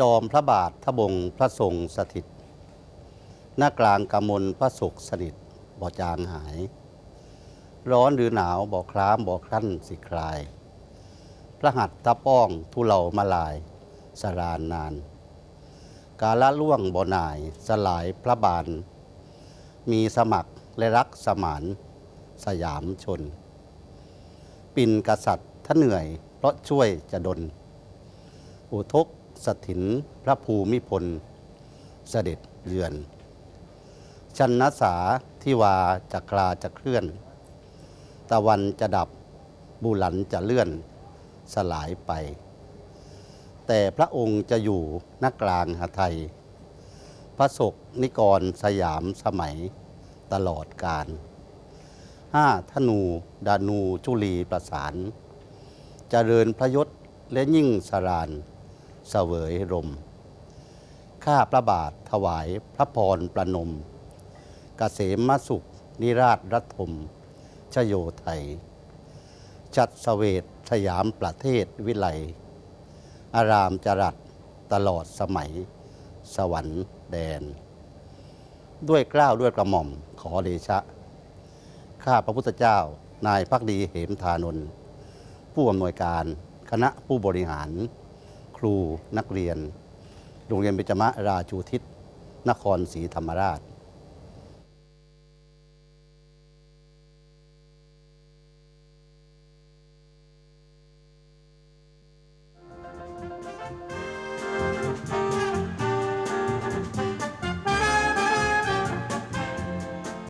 จอมพระบาททบงพระทรงสถิต หน้ากลางกำมลพระสุขสนิทบ่จางหาย ร้อนหรือหนาวบ่คล้ามบ่ครั่นสิคลาย พระหัตถ์ตะป้องทุเลามาลายสรานนาน กาละล่วงบ่หนายสลายพระบาน มีสมัครและรักสมานสยามชน ปินกษัตริย์ท่านเหนื่อยเพราะช่วยจะดลอุทก สถินพระภูมิพล เสด็จเยือน ชันนสาที่วาจะคลาจะเคลื่อน ตะวันจะดับบุหลันจะเลื่อนสลายไป แต่พระองค์จะอยู่นักกลางหาไทย พระศกนิกรสยามสมัยตลอดกาลห้าธนูดานูจุลีประสานจเจริญพระยศและยิ่งสราน เสวยรมข้าพระบาทถวายพระพรประนมกเกษมสุข นิราชรัฐมชโยไทย จัดสเสวตสยามประเทศวิไล อารามจรัสตลอดสมัย สวรรค์แดน ด้วยเกล้าวด้วยกระหม่อมขอเดชะ ข้าพระพุทธเจ้านายพักดีเหมทานนท์ผู้อำนวยการคณะผู้บริหาร ครูนักเรียน โรงเรียนเบญจมะราชูทิศนครศรีธรรมราช